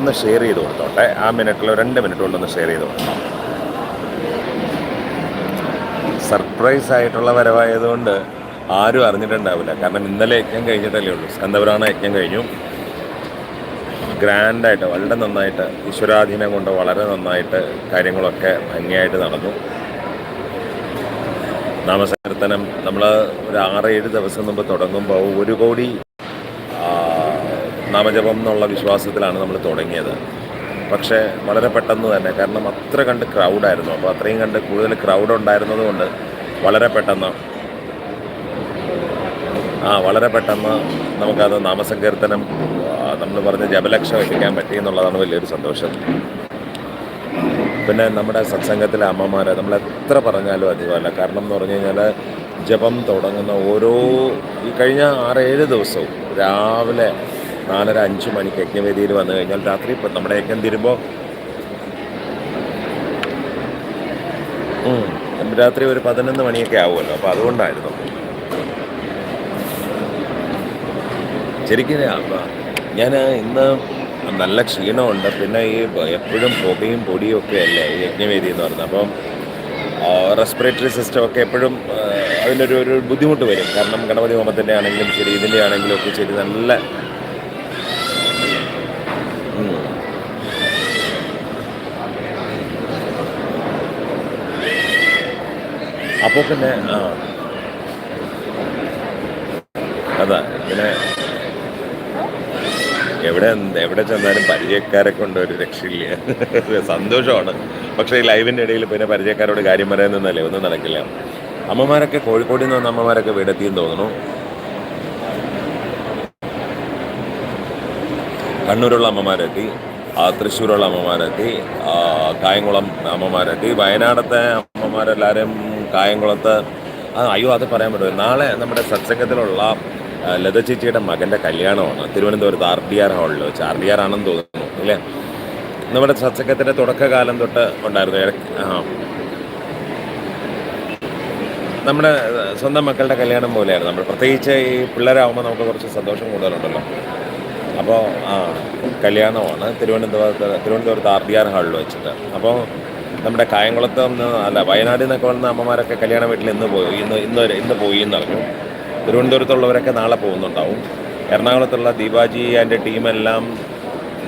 ഒന്ന് ഷെയർ ചെയ്ത് കൊടുത്തോട്ടെ. ആ മിനിറ്റിൽ രണ്ട് മിനിറ്റ് കൊണ്ടൊന്ന് ഷെയർ ചെയ്ത് കൊടുക്കാം സർപ്രൈസ് ആയിട്ടുള്ള വരവായതുകൊണ്ട് ആരും അറിഞ്ഞിട്ടുണ്ടാവില്ല. കാരണം ഇന്നലെ യജ്ഞം കഴിഞ്ഞിട്ടല്ലേ ഉള്ളൂ. സ്കന്ധപുരാണ യജ്ഞം കഴിഞ്ഞു. ഗ്രാൻഡായിട്ട് വളരെ നന്നായിട്ട് ഈശ്വരാധീനം കൊണ്ട് വളരെ നന്നായിട്ട് കാര്യങ്ങളൊക്കെ ഭംഗിയായിട്ട് നടന്നു. നാമസങ്കീർത്തനം നമ്മൾ ഒരു ആറ് ഏഴ് ദിവസം മുമ്പ് തുടങ്ങുമ്പോൾ ഒരു കോടി നാമജപം എന്നുള്ള വിശ്വാസത്തിലാണ് നമ്മൾ തുടങ്ങിയത്. പക്ഷേ വളരെ പെട്ടെന്ന് തന്നെ കാരണം അത്ര കണ്ട് ക്രൗഡായിരുന്നു അപ്പോൾ അത്രയും കണ്ട് കൂടുതൽ ക്രൗഡ് ഉണ്ടായിരുന്നത് കൊണ്ട് വളരെ പെട്ടെന്ന് ആ വളരെ പെട്ടെന്ന് നമുക്കത് നാമസങ്കീർത്തനം നമ്മൾ പറഞ്ഞ ജപലക്ഷം എത്തിക്കാൻ പറ്റി എന്നുള്ളതാണ് വലിയൊരു സന്തോഷം. പിന്നെ നമ്മുടെ സത്സംഗത്തിലെ അമ്മമാരെ നമ്മൾ എത്ര പറഞ്ഞാലും അധികമല്ല. കാരണം എന്ന് പറഞ്ഞു കഴിഞ്ഞാൽ ജപം തുടങ്ങുന്ന ഓരോ ഈ കഴിഞ്ഞ ആറേഴ് ദിവസവും രാവിലെ നാലര അഞ്ച് മണിക്ക് യജ്ഞവേദിയിൽ വന്നു കഴിഞ്ഞാൽ രാത്രി ഇപ്പം നമ്മുടെ യജ്ഞം തീരുമ്പോൾ രാത്രി ഒരു പതിനൊന്ന് മണിയൊക്കെ ആവുമല്ലോ. അപ്പോൾ അതുകൊണ്ടായിരുന്നു. ശരിക്കും ഞാൻ ഇന്ന് നല്ല ക്ഷീണമുണ്ട്. പിന്നെ ഈ എപ്പോഴും പുകയും പൊടിയും ഒക്കെ അല്ലേ ഈ യജ്ഞവേദി എന്ന് പറഞ്ഞത് അപ്പം റെസ്പിറേറ്ററി സിസ്റ്റം ഒക്കെ എപ്പോഴും അതിനൊരു ഒരു ബുദ്ധിമുട്ട് വരും. കാരണം ഗണപതി ഹോമത്തിന്റെ ആണെങ്കിലും ശരി ഇതിന്റെ ആണെങ്കിലും ഒക്കെ ശരി നല്ല അപ്പോൾ പിന്നെ അതാ പിന്നെ എവിടെ എവിടെ ചെന്നാലും പരിചയക്കാരെ കൊണ്ട് ഒരു രക്ഷയില്ല. സന്തോഷമാണ്. പക്ഷേ ഈ ലൈവിന്റെ ഇടയിൽ പിന്നെ പരിചയക്കാരോട് കാര്യം പറയാനൊന്നല്ലേ ഒന്നും നടക്കില്ല. അമ്മമാരൊക്കെ കോഴിക്കോടിൽ നിന്ന് വന്ന അമ്മമാരൊക്കെ വീടെത്തിയെന്ന് തോന്നുന്നു. കണ്ണൂരുള്ള അമ്മമാരെത്തി തൃശ്ശൂരുള്ള അമ്മമാരെത്തി കായംകുളം അമ്മമാരെത്തി വയനാടത്തെ അമ്മമാരെല്ലാവരും കായംകുളത്ത്. അയ്യോ അത് പറയാൻ പറ്റുമോ നാളെ നമ്മുടെ സത്സംഗത്തിലുള്ള ലത ചേച്ചിയുടെ മകന്റെ കല്യാണമാണ്. തിരുവനന്തപുരത്ത് ആർ ഡി ആർ ഹാളിൽ വെച്ച്. ആർ ഡി ആർ ആണെന്ന് തോന്നുന്നു അല്ലേ നമ്മുടെ സത്സംഗത്തിന്റെ തുടക്കകാലം തൊട്ട് ഉണ്ടായിരുന്നു. ആ. നമ്മുടെ സ്വന്തം മക്കളുടെ കല്യാണം പോലെയാണ് നമ്മൾ പ്രത്യേകിച്ച് ഈ പിള്ളേരാകുമ്പോൾ നമുക്ക് കുറച്ച് സന്തോഷം കൂടുതലുണ്ടല്ലോ. അപ്പോൾ ആ കല്യാണമാണ് തിരുവനന്തപുരത്ത് തിരുവനന്തപുരത്ത് ആർ ഡി ആർ ഹാളിൽ വെച്ചിട്ട് അപ്പോൾ നമ്മുടെ കായംകുളത്ത് നിന്ന് അല്ല വയനാട്ടിൽ നിന്നൊക്കെ വന്ന അമ്മമാരൊക്കെ കല്യാണ വീട്ടിൽ ഇന്ന് പോയി ഇന്ന് ഇന്ന് ഇന്ന് പോയി എന്ന് പറഞ്ഞു. തിരുവനന്തപുരത്തുള്ളവരൊക്കെ നാളെ പോകുന്നുണ്ടാവും. എറണാകുളത്തുള്ള ദീപാജി ആന്റെ ടീമെല്ലാം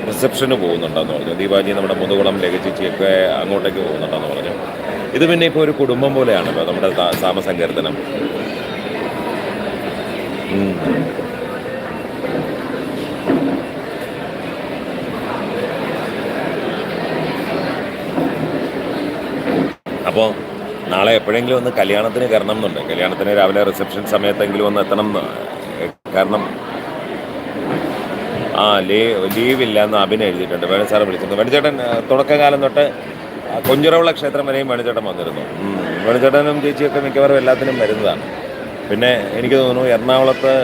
റിസപ്ഷന് പോകുന്നുണ്ടെന്ന് പറഞ്ഞു. ദീപാജി നമ്മുടെ മുതുകുളം ലഗചേച്ചിയൊക്കെ അങ്ങോട്ടേക്ക് പോകുന്നുണ്ടെന്ന് പറഞ്ഞു. ഇത് പിന്നെ ഇപ്പോൾ ഒരു കുടുംബം പോലെയാണല്ലോ നമ്മുടെ താ- അപ്പോൾ നാളെ എപ്പോഴെങ്കിലും ഒന്ന് കല്യാണത്തിന് കയറണം എന്നുണ്ട്. കല്യാണത്തിന് രാവിലെ റിസപ്ഷൻ സമയത്തെങ്കിലും ഒന്ന് എത്തണം കാരണം ആ ലീവ് ലീവില്ല എന്ന് അഭിനയം എഴുതിയിട്ടുണ്ട്. വേണു സാറ് വിളിച്ചിരുന്നു വേണുചേട്ടൻ തുടക്കകാലം തൊട്ട് കൊഞ്ചുറവിള ക്ഷേത്രം വരെയും വേണുചേട്ടൻ വന്നിരുന്നു. വേണുചേട്ടനും ചേച്ചിയൊക്കെ മിക്കവാറും എല്ലാത്തിനും വരുന്നതാണ്. പിന്നെ എനിക്ക് തോന്നുന്നു എറണാകുളത്ത്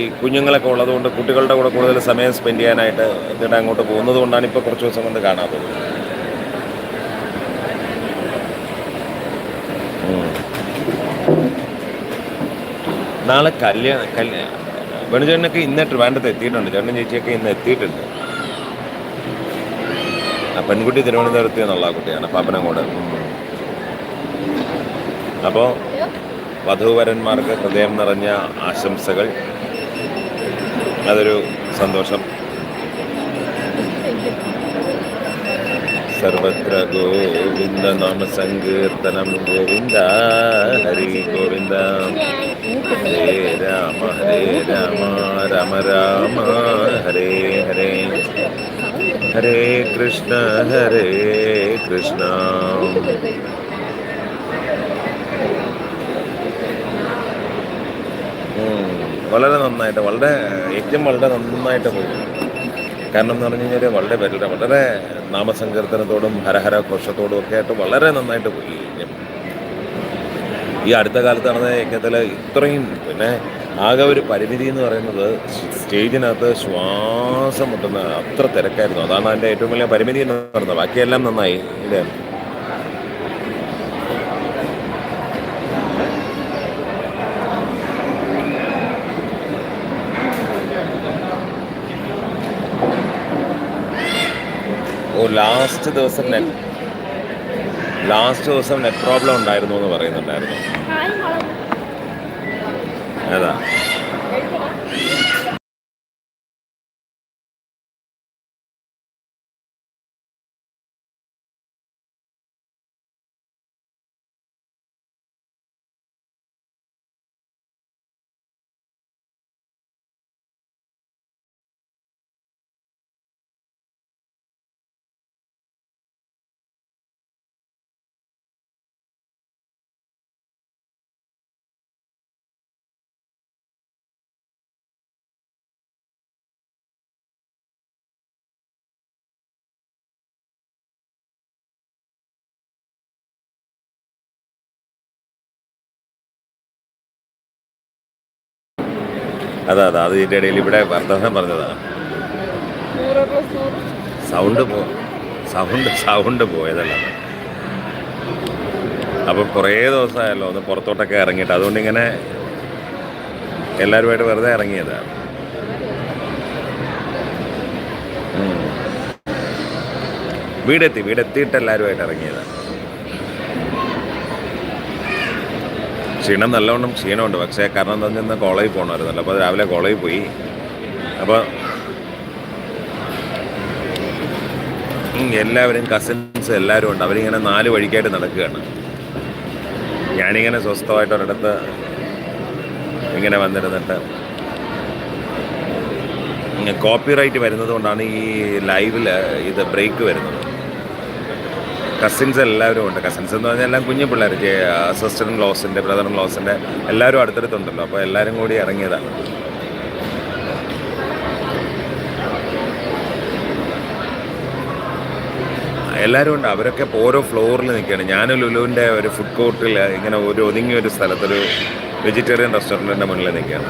ഈ കുഞ്ഞുങ്ങളൊക്കെ ഉള്ളതുകൊണ്ട് കുട്ടികളുടെ കൂടെ കൂടുതൽ സമയം സ്പെൻഡ് ചെയ്യാനായിട്ട് ചേട്ടൻ അങ്ങോട്ട് പോകുന്നത് കൊണ്ടാണ് ഇപ്പോൾ കുറച്ച് ദിവസം കൊണ്ട് കാണാത്തത് നാളെ കല്യാണം കല്യാണം വേണുചേട്ടനൊക്കെ ഇന്ന് ട്രിവാൻഡത്ത് എത്തിയിട്ടുണ്ട്. ചേട്ടൻ ചേച്ചിയൊക്കെ ഇന്ന് എത്തിയിട്ടുണ്ട്. ആ പെൺകുട്ടി തിരുവനന്തപുരത്ത് എന്നുള്ള കുട്ടിയാണ് പാപ്പനങ്ങോട്. അപ്പോൾ വധുവരന്മാർക്ക് ഹൃദയം നിറഞ്ഞ ആശംസകൾ. അതൊരു സന്തോഷം. സർവത്ര ഗോവിന്ദ നാമ സങ്കീർത്തനം. ഗോവിന്ദ ഹരി ഗോവിന്ദ. ഹരേ രാമ ഹരേ രാമ രാമ രാമ ഹരേ ഹരേ ഹരേ കൃഷ്ണ ഹരേ കൃഷ്ണ. വളരെ നന്നായിട്ട് വളരെ ഏറ്റവും വളരെ നന്നായിട്ട് പോകും കാരണം എന്ന് പറഞ്ഞു കഴിഞ്ഞാൽ വളരെ വളരെ വളരെ നാമസങ്കീർത്തനത്തോടും ഹരഹര ഘോഷത്തോടും ഒക്കെ ആയിട്ട് വളരെ നന്നായിട്ട് പോയി ഈ അടുത്ത കാലത്ത് നടന്ന യജ്ഞത്തിൽ ഇത്രയും പിന്നെ ആകെ ഒരു പരിമിതി എന്ന് പറയുന്നത് സ്റ്റേജിനകത്ത് ശ്വാസം മുട്ടുന്ന അത്ര തിരക്കായിരുന്നു. അതാണ് അതിന്റെ ഏറ്റവും വലിയ പരിമിതി എന്ന് പറയുന്നത്. ബാക്കിയെല്ലാം നന്നായി. ഇല്ലേ? ഓ ലാസ്റ്റ് ദിവസം ലാസ്റ്റ് ദിവസം നെറ്റ് പ്രോബ്ലം ഉണ്ടായിരുന്നു എന്ന് പറയുന്നുണ്ടായിരുന്നു. ഏതാ അതാ അതെ അത് ഇതിന്റെ ഇടയിൽ ഇവിടെ വർദ്ധനം പറഞ്ഞതാണ് സൗണ്ട് പോ സൗണ്ട് സൗണ്ട് പോയതല്ല. അപ്പം കുറേ ദിവസമായല്ലോ ഒന്ന് പുറത്തോട്ടൊക്കെ ഇറങ്ങിയിട്ട്. അതുകൊണ്ട് ഇങ്ങനെ എല്ലാവരുമായിട്ട് വെറുതെ ഇറങ്ങിയതാണ്. വീടെത്തി വീടെത്തിയിട്ട് എല്ലാവരുമായിട്ട് ഇറങ്ങിയതാണ് ക്ഷീണം നല്ലവണ്ണം ക്ഷീണമുണ്ട്. പക്ഷേ കാരണം എന്താ വെച്ചാൽ കോളേജിൽ പോകണമായിരുന്നല്ലോ അപ്പോൾ രാവിലെ കോളേജിൽ പോയി. അപ്പോൾ എല്ലാവരും കസിൻസ് എല്ലാവരും ഉണ്ട്. അവരിങ്ങനെ നാല് വഴിക്കായിട്ട് നടക്കുകയാണ്. ഞാനിങ്ങനെ സ്വസ്ഥമായിട്ട് ഒരിടത്ത് ഇങ്ങനെ വന്നിരുന്നിട്ട് കോപ്പി റൈറ്റ് വരുന്നത് കൊണ്ടാണ് ഈ ലൈവിൽ ഇത് ബ്രേക്ക് വരുന്നത്. കസിൻസ് എല്ലാവരും ഉണ്ട്. കസിൻസ് എന്ന് പറഞ്ഞാൽ എല്ലാം കുഞ്ഞു പിള്ളേർ സിസ്റ്റർ ഇൻ ലോസിന്റെ ബ്രദർ ഇൻ ലോസിന്റെ എല്ലാവരും അടുത്തടുത്തുണ്ടല്ലോ. അപ്പോൾ എല്ലാവരും കൂടി ഇറങ്ങിയതാണ്. എല്ലാവരും ഉണ്ട്. അവരൊക്കെ ഓരോ ഫ്ലോറിൽ നിൽക്കുകയാണ്. ഞാൻ ലുലുവിന്റെ ഒരു ഫുഡ് കോർട്ടിൽ ഇങ്ങനെ ഒരു ഒതുങ്ങിയ ഒരു സ്ഥലത്തൊരു വെജിറ്റേറിയൻ റെസ്റ്റോറന്റിന്റെ മുന്നിൽ നിൽക്കുകയാണ്.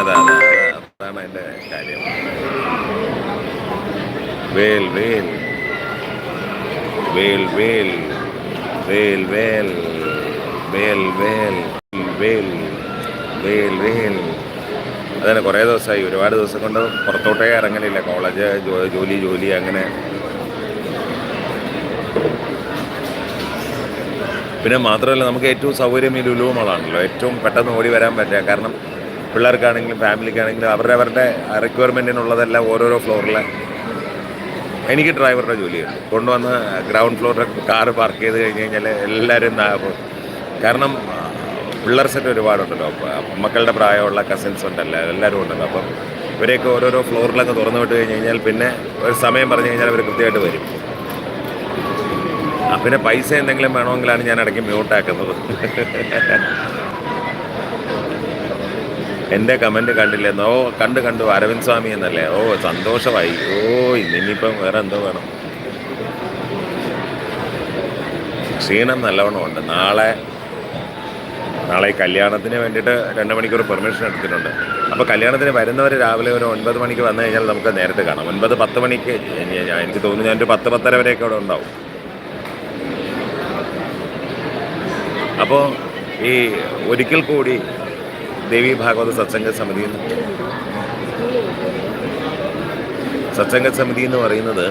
അതാ അതാ അതാ അതാണ് എന്റെ കാര്യം വേൽ വേൽ വേൽ വേൽ വേൽ വേൽ വേൽ വേൽ വേൽ വേൽ വേൽ അതന്നെ കുറേ ദിവസമായി ഒരുപാട് ദിവസം കൊണ്ട് പുറത്തോട്ടേ ഇറങ്ങലില്ല. കോളേജ് ജോലി ജോലി അങ്ങനെ. പിന്നെ മാത്രമല്ല നമുക്ക് ഏറ്റവും സൗകര്യം ഈ ലുലു മോളാണല്ലോ. ഏറ്റവും പെട്ടെന്ന് ഓടി വരാൻ പറ്റുക. കാരണം പിള്ളേർക്കാണെങ്കിലും ഫാമിലിക്കാണെങ്കിലും അവരുടെ അവരുടെ റിക്വയർമെന്റിനുള്ളതെല്ലാം ഓരോരോ ഫ്ലോറിൽ എനിക്ക് ഡ്രൈവറുടെ ജോലിയുണ്ട്. കൊണ്ടുവന്ന് ഗ്രൗണ്ട് ഫ്ലോറിൽ കാറ് പാർക്ക് ചെയ്ത് കഴിഞ്ഞ് കഴിഞ്ഞാൽ എല്ലാവരും കാരണം പിള്ളേർ സെറ്റ് ഒരുപാടുണ്ടല്ലോ. മക്കളുടെ പ്രായമുള്ള കസിൻസ് ഉണ്ടല്ലോ എല്ലാവരും ഉണ്ടല്ലോ. അപ്പം ഇവരെയൊക്കെ ഓരോരോ ഫ്ലോറിലൊക്കെ തുറന്നു വിട്ട് കഴിഞ്ഞ് കഴിഞ്ഞാൽ പിന്നെ ഒരു സമയം പറഞ്ഞു കഴിഞ്ഞാൽ അവർ കൃത്യമായിട്ട് വരും. പിന്നെ പൈസ എന്തെങ്കിലും വേണമെങ്കിലാണ് ഞാൻ ഇടയ്ക്ക് മ്യൂട്ടാക്കുന്നത്. എന്റെ കമന്റ് കണ്ടില്ലെന്ന് ഓ കണ്ട് കണ്ടു. അരവിന്ദ് സ്വാമി എന്നല്ലേ? ഓ സന്തോഷമായി. ഓ ഇന്നിപ്പം വേറെ എന്തോ വേണം. ക്ഷീണം നല്ലവണ്ണം ഉണ്ട്. നാളെ നാളെ ഈ കല്യാണത്തിന് വേണ്ടിയിട്ട് രണ്ട് മണിക്കൂർ പെർമിഷൻ എടുത്തിട്ടുണ്ട്. അപ്പോൾ കല്യാണത്തിന് വരുന്നവർ രാവിലെ ഒരു ഒൻപത് മണിക്ക് വന്നു കഴിഞ്ഞാൽ നമുക്ക് നേരത്തെ കാണാം. ഒൻപത് പത്ത് മണിക്ക് എനിക്ക് തോന്നുന്നു ഞാനൊരു പത്ത് പത്തര വരെയൊക്കെ അവിടെ ഉണ്ടാവും. അപ്പോൾ ഈ ഒരിക്കൽ കൂടി ദേവി ഭാഗവത സത്സംഗ സമിതി സത്സംഗ സമിതി എന്ന് പറയുന്നത്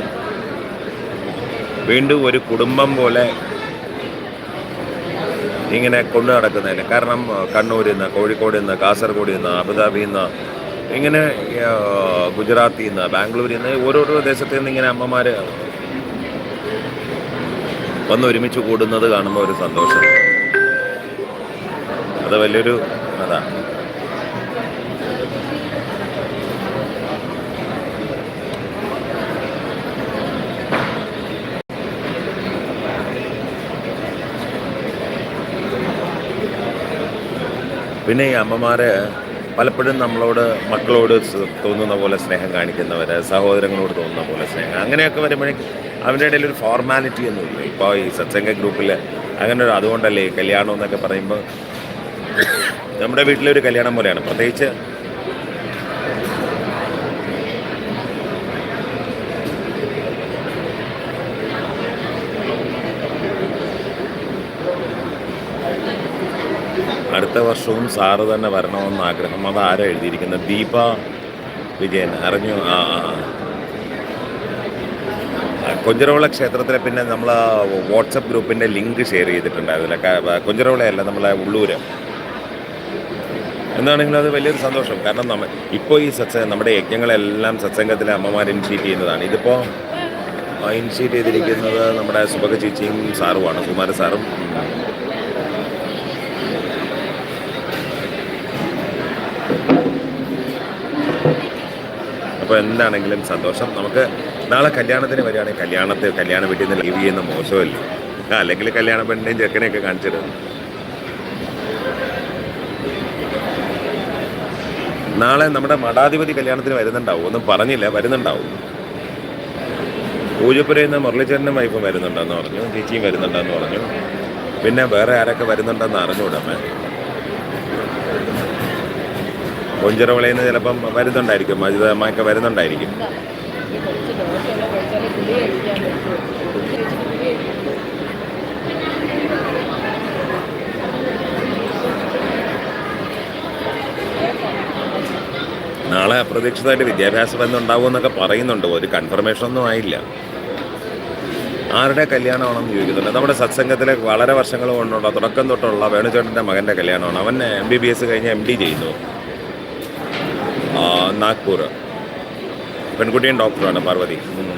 വീണ്ടും ഒരു കുടുംബം പോലെ ഇങ്ങനെ കൊണ്ടു നടക്കുന്നതിന് കാരണം കണ്ണൂരിൽ നിന്ന് കോഴിക്കോടിൽ നിന്ന് കാസർഗോഡിൽ നിന്ന് അബുദാബിയിൽ നിന്ന് ഇങ്ങനെ ഗുജറാത്തിൽ നിന്ന് ബാംഗ്ലൂരിൽ നിന്ന് ഓരോരോ ദേശത്തു നിന്ന് ഇങ്ങനെ അമ്മമാർ വന്ന് ഒരുമിച്ച് കൂടുന്നത് കാണുമ്പോൾ ഒരു സന്തോഷം. അത് വലിയൊരു അതാ. പിന്നെ ഈ അമ്മമാർ പലപ്പോഴും നമ്മളോട് മക്കളോട് തോന്നുന്ന പോലെ സ്നേഹം കാണിക്കുന്നവർ സഹോദരങ്ങളോട് തോന്നുന്ന പോലെ സ്നേഹം. അങ്ങനെയൊക്കെ വരുമ്പോഴേക്കും അവരുടെ ഇടയിൽ ഒരു ഫോർമാലിറ്റി ഒന്നുമില്ല ഇപ്പോൾ ഈ സത്സംഗ ഗ്രൂപ്പിൽ അങ്ങനെ ഒരു അതുകൊണ്ടല്ലേ കല്യാണം എന്നൊക്കെ പറയുമ്പോൾ നമ്മുടെ വീട്ടിലൊരു കല്യാണം പോലെയാണ്. പ്രത്യേകിച്ച് അടുത്ത വർഷവും സാറ് തന്നെ വരണമെന്ന് ആഗ്രഹം. അത് ആരാ എഴുതിയിരിക്കുന്നത്? ദീപ വിജയൻ അറിഞ്ഞു? ആ കൊഞ്ചിറവിള ക്ഷേത്രത്തിലെ പിന്നെ നമ്മൾ വാട്സപ്പ് ഗ്രൂപ്പിന്റെ ലിങ്ക് ഷെയർ ചെയ്തിട്ടുണ്ട് അതിൽ കൊഞ്ചിറവിളയല്ല നമ്മളെ ഉള്ളൂര്. എന്താണെങ്കിലും അത് വലിയൊരു സന്തോഷം. കാരണം നമ്മൾ ഇപ്പോൾ ഈ സത്സ നമ്മുടെ യജ്ഞങ്ങളെല്ലാം സത്സംഗത്തിലെ അമ്മമാർ ഇനിഷ്യേറ്റ് ചെയ്യുന്നതാണ്. ഇതിപ്പോൾ ഇനിഷ്യേറ്റ് ചെയ്തിരിക്കുന്നത് നമ്മുടെ സുഭക ചേച്ചിയും സാറുമാണ് കുമാര സാറും. അപ്പോൾ എന്താണെങ്കിലും സന്തോഷം. നമുക്ക് നാളെ കല്യാണത്തിന് വരികയാണെങ്കിൽ കല്യാണത്തെ കല്യാണ വീട്ടിൽ നിന്ന് ലീവ് ചെയ്യുന്ന മോശമല്ലേ? അല്ലെങ്കിൽ കല്യാണ പെണ്ണിനെയും ചെക്കനെയൊക്കെ കാണിച്ചിടും. നാളെ നമ്മുടെ മഠാധിപതി കല്യാണത്തിന് വരുന്നുണ്ടാവും. ഒന്നും പറഞ്ഞില്ല വരുന്നുണ്ടാവും. പൂജപ്പുരയിൽ നിന്ന് മുരളീചരനും വൈഫും വരുന്നുണ്ടെന്ന് പറഞ്ഞു ചേച്ചിയും വരുന്നുണ്ടെന്ന് പറഞ്ഞു. പിന്നെ വേറെ ആരൊക്കെ വരുന്നുണ്ടെന്ന് അറിഞ്ഞുകൂടമേ? കൊഞ്ചിറവിളയിൽ നിന്ന് ചിലപ്പം വരുന്നുണ്ടായിരിക്കും മജിതമ്മയൊക്കെ വരുന്നുണ്ടായിരിക്കും. നാളെ അപ്രതീക്ഷിതമായിട്ട് വിദ്യാഭ്യാസ ബന്ധം ഉണ്ടാവുമെന്നൊക്കെ പറയുന്നുണ്ട് ഒരു കൺഫർമേഷൻ ഒന്നും ആയില്ല. ആരുടെ കല്യാണമാണെന്ന് ചോദിക്കുന്നുണ്ട്. നമ്മുടെ സത്സംഗത്തിലെ വളരെ വർഷങ്ങൾ കൊണ്ടുള്ള തുടക്കം തൊട്ടുള്ള വേണുചേട്ടന്റെ മകന്റെ കല്യാണമാണ്. അവൻ എം ബി ബി എസ് കഴിഞ്ഞ് എം ഡി ചെയ്യുന്നു. നാഗ്പൂർ പെൺകുട്ടിയും ഡോക്ടറാണ് പാർവതി ഉം.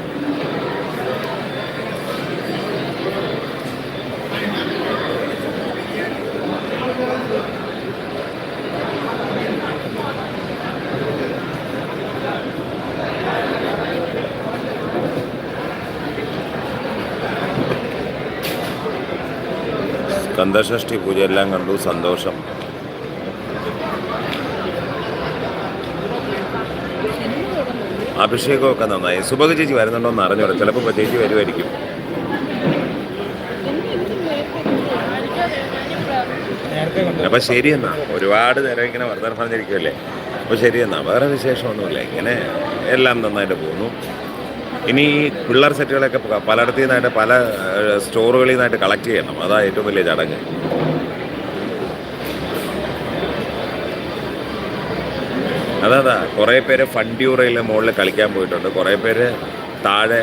സ്കന്ദഷഷ്ടി പൂജ എല്ലാം കണ്ടു സന്തോഷം അഭിഷേകമൊക്കെ നന്നായി. സുഭഗ ചേച്ചി വരുന്നുണ്ടോ എന്ന് അറിഞ്ഞൂടെ. ചിലപ്പോൾ ചേച്ചി വരുമായിരിക്കും. അപ്പം ശരിയെന്നാ ഒരുപാട് നേരം ഇങ്ങനെ വർദ്ധന പറഞ്ഞിരിക്കുമല്ലേ അപ്പോൾ ശരിയെന്നാ വേറെ വിശേഷമൊന്നുമില്ല. ഇങ്ങനെ എല്ലാം നന്നായിട്ട് പോകുന്നു. ഇനി പിള്ളേർ സെറ്റുകളൊക്കെ പലയിടത്തു നിന്നായിട്ട് പല സ്റ്റോറുകളിൽ നിന്നായിട്ട് കളക്ട് ചെയ്യണം. അതാണ് ഏറ്റവും വലിയ ചടങ്ങ്. അതാ കുറേ പേര് ഫണ്ടിയൂറയിലെ മുകളിൽ കളിക്കാൻ പോയിട്ടുണ്ട്. കുറേ പേര് താഴെ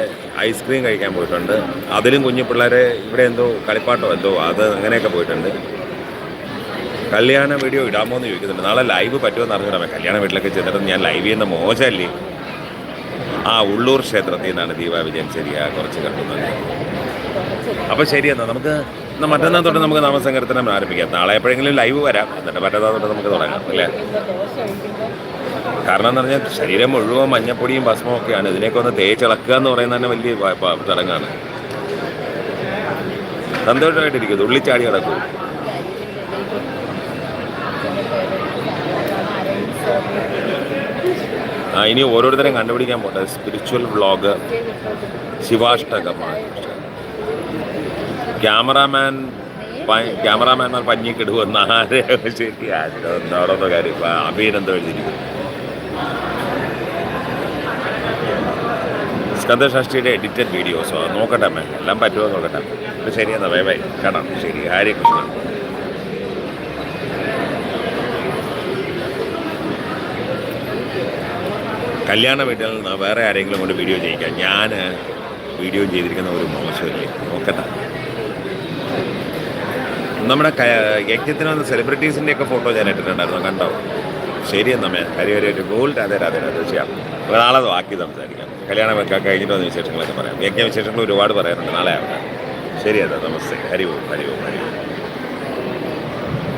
ഐസ്ക്രീം കഴിക്കാൻ പോയിട്ടുണ്ട്. അതിലും കുഞ്ഞു പിള്ളേരെ ഇവിടെ എന്തോ കളിപ്പാട്ടോ എന്തോ അത് അങ്ങനെയൊക്കെ പോയിട്ടുണ്ട്. കല്യാണ വീഡിയോ ഇടാമോ എന്ന് ചോദിക്കുന്നുണ്ട്. നാളെ ലൈവ് പറ്റുമെന്ന് അറിഞ്ഞിടാമേ കല്യാണ വീട്ടിലൊക്കെ ചെന്നിട്ട് ഞാൻ ലൈവ് ചെയ്യുന്ന മോശമല്ലേ? ആ ഉള്ളൂർ ക്ഷേത്രത്തിൽ നിന്നാണ് ദീപാ വിജയൻ ശരിയാ കുറച്ച് കണ്ടുന്നത്. അപ്പോൾ ശരി എന്നാൽ നമുക്ക് മറ്റന്നാൾ തൊട്ട് നമുക്ക് നാമസങ്കീർത്തനം ആരംഭിക്കാം. നാളെ എപ്പോഴെങ്കിലും ലൈവ് വരാം. എന്നിട്ട് മറ്റന്നാൾ തൊട്ട് നമുക്ക് തുടങ്ങാം. അല്ലേ? കാരണം എന്ന് പറഞ്ഞാൽ ശരീരം മുഴുവൻ മഞ്ഞപ്പൊടിയും ഭസ്മവും ഒക്കെയാണ്. ഇതിനെയൊക്കെ ഒന്ന് തേച്ചിളക്കുക എന്ന് പറയുന്നത് തന്നെ വലിയ ചടങ്ങാണ്. സന്തോഷമായിട്ടിരിക്കും തുള്ളിച്ചാടി കിടക്കും ആ ഇനി ഓരോരുത്തരെയും കണ്ടുപിടിക്കാൻ പോട്ടെ. സ്പിരിച്വൽ വ്ളോഗ് ശിവാഷ്ടകമാണ്. ക്യാമറാമാൻ ക്യാമറാമാൻമാർ പഞ്ഞിക്കിടുവെന്ന് ആരെ ശരി എന്താണെന്ന കാര്യം. അഭിനന്ദം എഴുതിയിരിക്കുന്നു. സ്കന്ദഷഷ്ടിയുടെ എഡിറ്റഡ് വീഡിയോസോ നോക്കട്ടെ അമ്മേ. എല്ലാം പറ്റുമോ നോക്കട്ടെ ഇത് ശരിയെന്നാ ബൈ ബൈ കേട്ടോ. ശരി. ഹരികൃഷ്ണൻ. കല്യാണ വീട്ടിൽ നിന്ന് വേറെ ആരെങ്കിലും കൊണ്ട് വീഡിയോ ചെയ്യിക്കാം ഞാൻ വീഡിയോ ചെയ്തിരിക്കുന്ന ഒരു മോശമില്ലേ? നോക്കട്ടെ. നമ്മുടെ യജ്ഞത്തിന് വന്ന സെലിബ്രിറ്റീസിന്റെയൊക്കെ ഫോട്ടോ ഞാൻ ഇട്ടിട്ടുണ്ടായിരുന്നു കണ്ടോ? ശരി എന്നമ്മേ ഹരി ഗോൾഡ് അതെ അതെ അതെ ചെയ്യാം. അപ്പോൾ നാളെ ബാക്കി സംസാരിക്കാം. കല്യാണം കഴിഞ്ഞിട്ട് വന്ന വിശേഷങ്ങളൊക്കെ പറയാം. വിശേഷങ്ങൾ ഒരുപാട് പറയാനുണ്ട്. നാളെ ആവട്ടെ. ശരി അതെ നമസ്തേ. ഹരി ഓം ഹരി ഓം ഹരി ഓം.